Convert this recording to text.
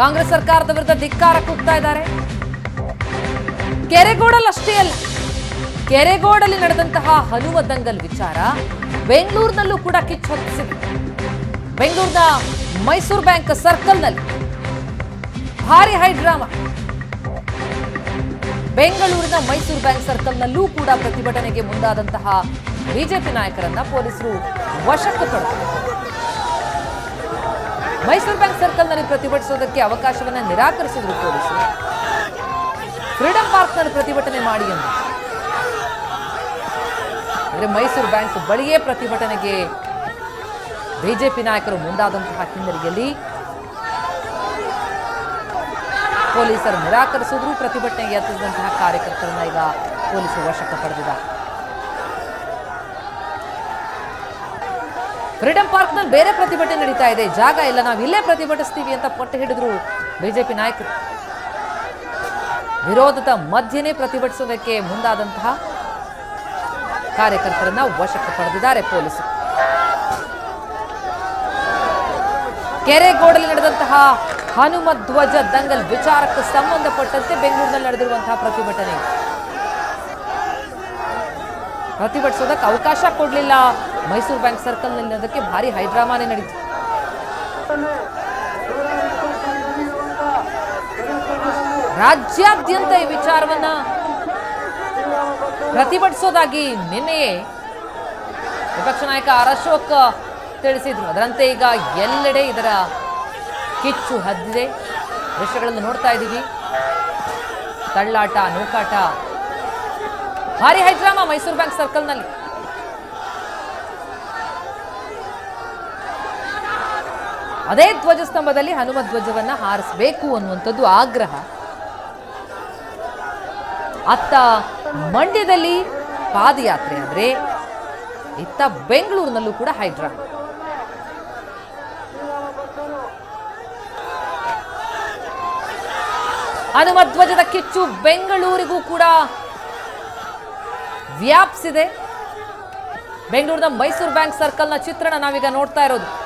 ಕಾಂಗ್ರೆಸ್ ಸರ್ಕಾರದ ವಿರುದ್ಧ ಧಿಕ್ಕಾರ ಕೂಗ್ತಾ ಇದ್ದಾರೆ. ಕೆರೆಗೋಡಲ್ಲಿ ಅಷ್ಟೇ ಅಲ್ಲ ಕೆರೆಗೋಡಲ್ಲಿ ನಡೆದಂತಹ ಹನುಮ ದಂಗಲ್ ವಿಚಾರ ಬೆಂಗಳೂರಿನಲ್ಲೂ ಕೂಡ ಕಿಚ್ಚು ಹೊತ್ತಿಸಿದೆ. ಬೆಂಗಳೂರಿನ ಮೈಸೂರು ಬ್ಯಾಂಕ್ ಸರ್ಕಲ್ನಲ್ಲಿ ಭಾರಿ ಹೈ ಡ್ರಾಮಾ. ಬೆಂಗಳೂರಿನ ಮೈಸೂರು ಬ್ಯಾಂಕ್ ಸರ್ಕಲ್ನಲ್ಲೂ ಕೂಡ ಪ್ರತಿಭಟನೆಗೆ ಮುಂದಾದಂತಹ ಬಿಜೆಪಿ ನಾಯಕರನ್ನ ಪೊಲೀಸರು ವಶಕ್ಕೆ ಪಡೆದರು ಮೈಸೂರು ಬ್ಯಾಂಕ್ ಸರ್ಕಲ್ನಲ್ಲಿ ಪ್ರತಿಭಟಿಸೋದಕ್ಕೆ ಅವಕಾಶವನ್ನು ನಿರಾಕರಿಸಿದ್ರು ಪೊಲೀಸರು. ಫ್ರೀಡಂ ಪಾರ್ಕ್ನಲ್ಲಿ ಪ್ರತಿಭಟನೆ ಮಾಡಿ ಎಂದು. ಅಂದರೆ ಮೈಸೂರು ಬ್ಯಾಂಕ್ ಬಳಿಯೇ ಪ್ರತಿಭಟನೆಗೆ ಬಿಜೆಪಿ ನಾಯಕರು ಮುಂದಾದಂತಹ ಹಿನ್ನೆಲೆಯಲ್ಲಿ ಪೊಲೀಸರು ನಿರಾಕರಿಸಿದ್ರು ಪ್ರತಿಭಟನೆಗೆ ಯತ್ನಿಸಿದಂತಹ ಕಾರ್ಯಕರ್ತರನ್ನ ಈಗ ಪೊಲೀಸರು ವಶಕ್ಕೆ ಪಡೆದಿದ್ದಾರೆ. ಫ್ರೀಡಂ ಪಾರ್ಕ್ನಲ್ಲಿ ಬೇರೆ ಪ್ರತಿಭಟನೆ ನಡೀತಾ ಇದೆ. ಜಾಗ ಇಲ್ಲ. ನಾವು ಇಲ್ಲೇ ಪ್ರತಿಭಟಿಸ್ತೀವಿ ಅಂತ ಪಟ್ಟು ಹಿಡಿದ್ರು ಬಿಜೆಪಿ ನಾಯಕರು. ವಿರೋಧದ ಮಧ್ಯನೇ ಪ್ರತಿಭಟಿಸೋದಕ್ಕೆ ಮುಂದಾದಂತಹ ಕಾರ್ಯಕರ್ತರನ್ನ ವಶಕ್ಕೆ ಪಡೆದಿದ್ದಾರೆ ಪೊಲೀಸರು. ಕೆರೆಗೋಡಲ್ಲಿ ನಡೆದಂತಹ ಹನುಮ ಧ್ವಜ ದಂಗಲ್ ವಿಚಾರಕ್ಕೆ ಸಂಬಂಧಪಟ್ಟಂತೆ ಬೆಂಗಳೂರಿನಲ್ಲಿ ನಡೆದಿರುವಂತಹ ಪ್ರತಿಭಟನೆ. ಪ್ರತಿಭಟಿಸೋದಕ್ಕೆ ಅವಕಾಶ ಕೊಡಲಿಲ್ಲ. ಮೈಸೂರು ಬ್ಯಾಂಕ್ ಸರ್ಕಲ್ನಲ್ಲಿ ಅದಕ್ಕೆ ಭಾರಿ ಹೈಡ್ರಾಮಾನೇ ನಡೀತು. ರಾಜ್ಯಾದ್ಯಂತ ಈ ವಿಚಾರವನ್ನ ಪ್ರತಿಭಟಿಸೋದಾಗಿ ನಿನ್ನೆಯೇ ವಿಪಕ್ಷ ನಾಯಕ ಆರ್ ಅಶೋಕ್ ತಿಳಿಸಿದ್ರು. ಅದರಂತೆ ಈಗ ಎಲ್ಲೆಡೆ ಇದರ ಕಿಚ್ಚು ಹದ್ದಿದೆ. ದೃಶ್ಯಗಳನ್ನು ನೋಡ್ತಾ ಇದ್ದೀವಿ. ತಳ್ಳಾಟ, ನೂಕಾಟ. ಭಾರಿ ಹೈಡ್ರಾಮಾ ಮೈಸೂರು ಬ್ಯಾಂಕ್ ಸರ್ಕಲ್ನಲ್ಲಿ. ಅದೇ ಧ್ವಜಸ್ತಂಭದಲ್ಲಿ ಹನುಮ ಧ್ವಜವನ್ನು ಹಾರಿಸಬೇಕು ಅನ್ನುವಂಥದ್ದು ಆಗ್ರಹ. ಅತ್ತ ಮಂಡ್ಯದಲ್ಲಿ ಪಾದಯಾತ್ರೆ ಅಂದರೆ ಇತ್ತ ಬೆಂಗಳೂರಿನಲ್ಲೂ ಕೂಡ ಹೈಡ್ರಾ. ಹನುಮ ಧ್ವಜದ ಕಿಚ್ಚು ಬೆಂಗಳೂರಿಗೂ ಕೂಡ ವ್ಯಾಪಿಸಿದೆ. ಬೆಂಗಳೂರಿನ ಮೈಸೂರು ಬ್ಯಾಂಕ್ ಸರ್ಕಲ್ನ ಚಿತ್ರಣ ನಾವೀಗ ನೋಡ್ತಾ ಇರೋದು.